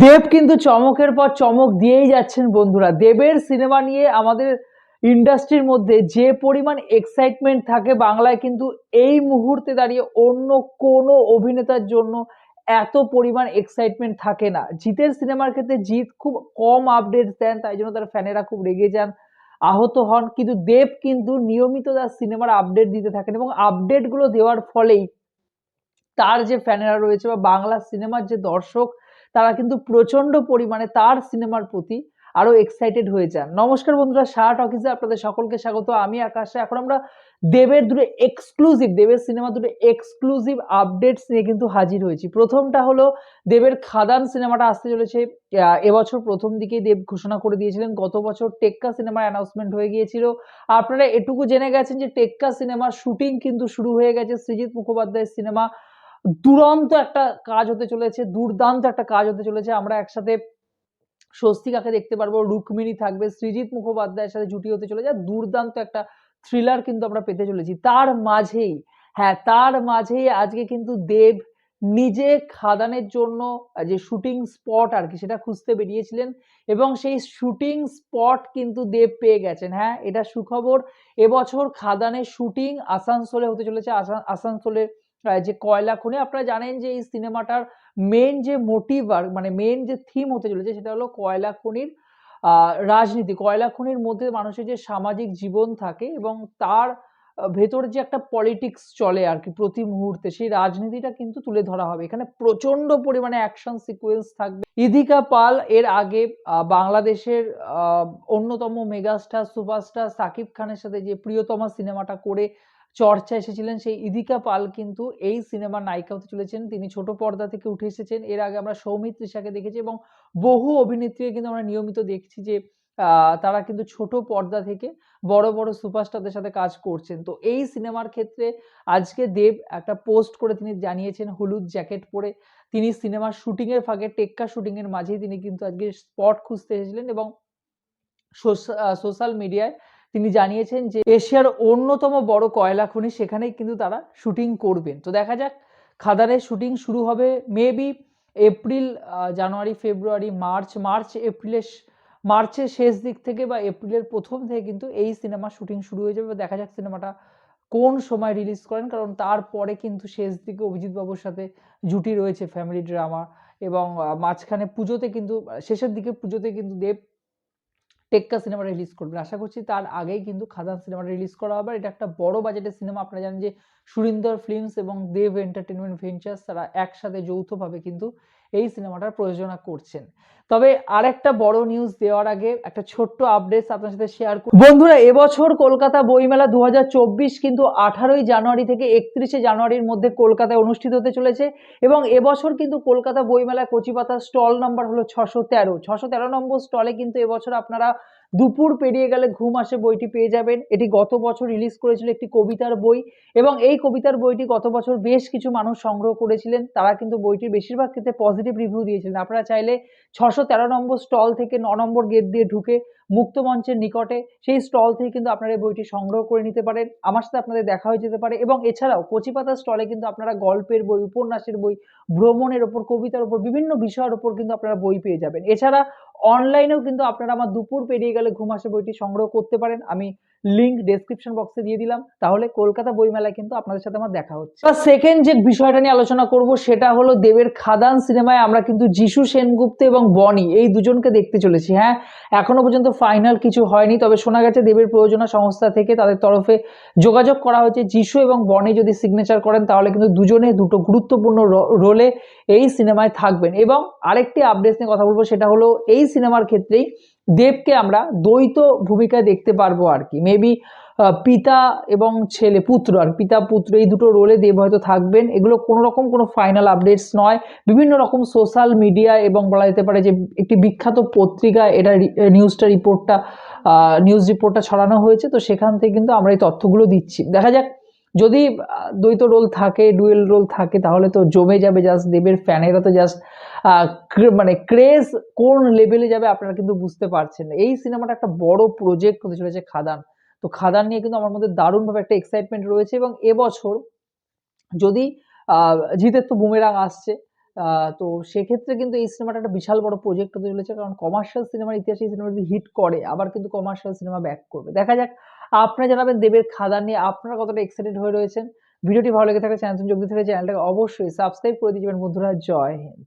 দেব কিন্তু চমকের পর চমক দিয়েই যাচ্ছেন বন্ধুরা। দেবের সিনেমা নিয়ে আমাদের ইন্ডাস্ট্রির মধ্যে যে পরিমাণ এক্সাইটমেন্ট থাকে বাংলায় কিন্তু এই মুহূর্তে দাঁড়িয়ে অন্য কোনো অভিনেতার জন্য এত পরিমাণ এক্সাইটমেন্ট থাকে না। জিতের সিনেমার ক্ষেত্রে জিৎ খুব কম আপডেট দেন, তাই জন্য তার ফ্যানেরা খুব রেগে যান, আহত হন। কিন্তু দেব কিন্তু নিয়মিত তার সিনেমার আপডেট দিতে থাকেন এবং আপডেটগুলো দেওয়ার ফলেই তার যে ফ্যানেরা রয়েছে বা বাংলা সিনেমার যে দর্শক তারা কিন্তু প্রচণ্ড পরিমাণে তার সিনেমার প্রতি আরও এক্সাইটেড হয়ে যান। নমস্কার বন্ধুরা শার্ট অফিসে আপনাদের সকলকে স্বাগত। আমি আকাশে। এখন আমরা দেবের দুটো এক্সক্লুসিভ দেবের সিনেমা দুটো এক্সক্লুসিভ আপডেটস নিয়ে কিন্তু হাজির হয়েছি। প্রথমটা হলো দেবের খাদান সিনেমাটা আসতে চলেছে। এবছর প্রথম দিকেই দেব ঘোষণা করে দিয়েছিলেন, গত বছর টেক্কা সিনেমার অ্যানাউন্সমেন্ট হয়ে গিয়েছিল। আপনারা এটুকু জেনে গেছেন যে টেক্কা সিনেমার শুটিং কিন্তু শুরু হয়ে গেছে। সৃজিৎ মুখোপাধ্যায়ের সিনেমা দুরন্ত একটা কাজ হতে চলেছে, দুর্দান্ত একটা কাজ হতে চলেছে। আমরা একসাথে স্বস্তিকাকে দেখতে পারব, রুক্মিণী থাকবে, সৃজিৎ মুখোপাধ্যায়ের সাথে জুটি হতে চলেছে। দুর্দান্ত একটা থ্রিলার কিন্তু আমরা পেতে চলেছি। তার মাঝেই হ্যাঁ তার মাঝেই আজকে কিন্তু দেব নিজে খাদানের জন্য যে শুটিং স্পট আর কি, সেটা খুঁজতে বেরিয়েছিলেন এবং সেই শুটিং স্পট কিন্তু দেব পেয়ে গেছেন। হ্যাঁ এটা সুখবর। এবছর খাদানের শুটিং আসানসোলে হতে চলেছে। আসান- আসানসোলের যে কয়লা খনি, আপনারা জানেন যে এই সিনেমাটার মেন যে মোটিভ আর মানে মেন যে থিম হতে চলেছে সেটা হলো কয়লা খনির রাজনীতি। কয়লা খনির মধ্যে মানুষের যে সামাজিক জীবন থাকে এবং তার ভেতর যে একটা পলিটিক্স চলে আর কি প্রতি মুহূর্তে, সেই রাজনীতিটা কিন্তু তুলে ধরা হবে। এখানে প্রচণ্ড পরিমাণে অ্যাকশন সিকোয়েন্স থাকবে। ইদিকা পাল এর আগে বাংলাদেশের অন্যতম মেগাস্টার সুপারস্টার সাকিব খানের সাথে যে প্রিয়তমা সিনেমাটা করে চর্চা এসেছিলেন সেই ইদিকা পাল কিন্তু এই সিনেমার নায়িকা হতে চলেছেন। তিনি ছোট পর্দা থেকে উঠে এসেছেন। এর আগে আমরা সৌমিত্রিষাকে দেখেছি এবং বহু অভিনেত্রীকে কিন্তু আমরা নিয়মিত দেখছি যে তারা কিন্তু ছোট পর্দা থেকে বড় বড় সুপারস্টারদের সাথে কাজ করছেন। তো এই সিনেমার ক্ষেত্রে আজকে দেব একটা পোস্ট করে তিনি জানিয়েছেন, হলুদ জ্যাকেট পরে তিনি সিনেমার শুটিং এর ফাঁকে, টেক্কা শুটিং এর মাঝেই তিনি কিন্তু আজকে স্পট খুঁজতে এসেছিলেন এবং সোশ্যাল মিডিয়ায় তিনি জানিয়েছেন যে এশিয়ার অন্যতম বড় কয়লা খনি, সেখানেই কিন্তু তারা শুটিং করবেন। তো দেখা যাক খাদানের শুটিং শুরু হবে maybe April January, February, March March, এপ্রিলের মার্চের শেষ দিক থেকে বা এপ্রিলের প্রথম থেকে কিন্তু এই সিনেমা শুটিং শুরু হয়ে যাবে। বা দেখা যাক সিনেমাটা কোন সময় রিলিজ করেন, কারণ তারপরে কিন্তু শেষ দিকে অভিজিৎ বাবুর সাথে জুটি রয়েছে ফ্যামিলি ড্রামা এবং মাঝখানে পুজোতে কিন্তু, শেষের দিকে পুজোতে কিন্তু দেব টেক্কা সিনেমা রিলিজ করবেন। আশা করছি তার আগেই কিন্তু খাদান সিনেমাটা রিলিজ করা হবে। এটা একটা বড় বাজেটের সিনেমা আপনারা জানেন যে সুরিন্দর ফিল্মস এবং দেব এন্টারটেনমেন্ট ভেঞ্চার্স তারা একসাথে যৌথভাবে কিন্তু এই সিনেমাটার প্রযোজনা করছেন। তবে আর একটা বড় নিউজ দেওয়ার আগে একটা ছোট্ট আপডেট আপনার সাথে শেয়ার করি। বন্ধুরা, এবছর কলকাতা বইমেলা দু হাজার চব্বিশ কিন্তু আঠারোই জানুয়ারি থেকে একত্রিশে জানুয়ারির মধ্যে কলকাতায় অনুষ্ঠিত হতে চলেছে এবং এবছর কিন্তু কলকাতা বইমেলা কচিপাতা স্টল নাম্বার হলো ছশো তেরো। ছশো তেরো নম্বর স্টলে কিন্তু এবছর আপনারা দুপুর পেরিয়ে গেলে ঘুম আসে বইটি পেয়ে যাবেন। এটি গত বছর রিলিজ করেছিল একটি কবিতার বই এবং এই কবিতার বইটি গত বছর বেশ কিছু মানুষ সংগ্রহ করেছিলেন। তারা কিন্তু বইটির বেশিরভাগ ক্ষেত্রে পজিটিভ রিভিউ দিয়েছিলেন। আপনারা চাইলে ছশো তেরো নম্বর স্টল থেকে ন নম্বর গেট দিয়ে ঢুকে মুক্তমঞ্চের নিকটে সেই স্টল থেকে কিন্তু আপনারা এই বইটি সংগ্রহ করে নিতে পারেন। আমার সাথে আপনাদের দেখা হয়ে যেতে পারে এবং এছাড়াও কচিপাতা স্টলে কিন্তু আপনারা গল্পের বই, উপন্যাসের বই, ভ্রমণের ওপর, কবিতার ওপর, বিভিন্ন বিষয়ের ওপর কিন্তু আপনারা বই পেয়ে যাবেন। এছাড়া অনলাইনেও কিন্তু আপনারা আমার দুপুর পেরিয়ে গেলে ঘুম আসে বইটি সংগ্রহ করতে পারেন। আমি লিংক ডেসক্রিপশন বক্সে দিয়ে দিলাম। তাহলে কলকাতা বইমেলায় কিন্তু আপনাদের সাথে আমার দেখা হচ্ছে। সেকেন্ড যে বিষয়টা নিয়ে আলোচনা করব, সেটা হলো দেবের খাদান সিনেমায় আমরা কিন্তু যিশু সেনগুপ্ত এবং বনি, এই দুজনকে দেখতে চলেছি হ্যাঁ? এখনও পর্যন্ত ফাইনাল কিছু হয়নি, তবে শোনা গেছে দেবের প্রয়োজনা সংস্থা থেকে তাদের তরফে যোগাযোগ করা হয়েছে। যিশু এবং বনি যদি সিগনেচার করেন, তাহলে কিন্তু দুজনে দুটো গুরুত্বপূর্ণ রোলে এই সিনেমায় থাকবেন। এবং আরেকটি আপডেট নিয়ে কথা বলব, সেটা হলো এই সিনেমার ক্ষেত্রেই দেবকে আমরা দ্বৈত ভূমিকায় দেখতে পারব আর কি। মেবি পিতা এবং ছেলে, পুত্র, আর পিতা, পুত্র এই দুটো রোলে দেব হয়তো থাকবেন। এগুলো কোনো রকম কোনো ফাইনাল আপডেটস নয়। বিভিন্ন রকম সোশ্যাল মিডিয়া এবং বলা যেতে পারে যে একটি বিখ্যাত পত্রিকায় এটা নিউজটা রিপোর্টটা নিউজ রিপোর্টটা ছড়ানো হয়েছে। তো সেখান থেকে কিন্তু আমরা এই তথ্যগুলো দিচ্ছি। দেখা যাক যদি দ্বৈত রোল থাকে ডুয়েল রোল থাকে, তাহলে তো জমে যাবে জাস্ট দেবের ফ্যানেরা তো জাস্ট মানে ক্রেজ কোন লেভেলে যাবে আপনারা কিন্তু বুঝতে পারছেন না। এই সিনেমাটা একটা বড় প্রজেক্ট হতে চলেছে খাদান তো খাদান নিয়ে কিন্তু আমার মধ্যে দারুণভাবে একটা এক্সাইটমেন্ট রয়েছে এবং এবছর যদি জিতের তো বুমেরাং আসছে তো সেক্ষেত্রে কিন্তু এই সিনেমাটা একটা বিশাল বড় প্রজেক্ট হতে চলেছে। কারণ কমার্শিয়াল সিনেমার ইতিহাসে এই সিনেমা যদি হিট করে, আবার কিন্তু কমার্শিয়াল সিনেমা ব্যাক করবে। দেখা যাক আপনারা জানাবেন দেবের খাদান নিয়ে আপনারা কতটা এক্সাইটেড হয়ে রয়েছেন। ভিডিওটি ভালো লেগে থাকলে চ্যানেলটি যোগ দিতে চ্যানেলটাকে অবশ্যই সাবস্ক্রাইব করে দিয়ে যাবেন বন্ধুরা। জয় হিন্দ।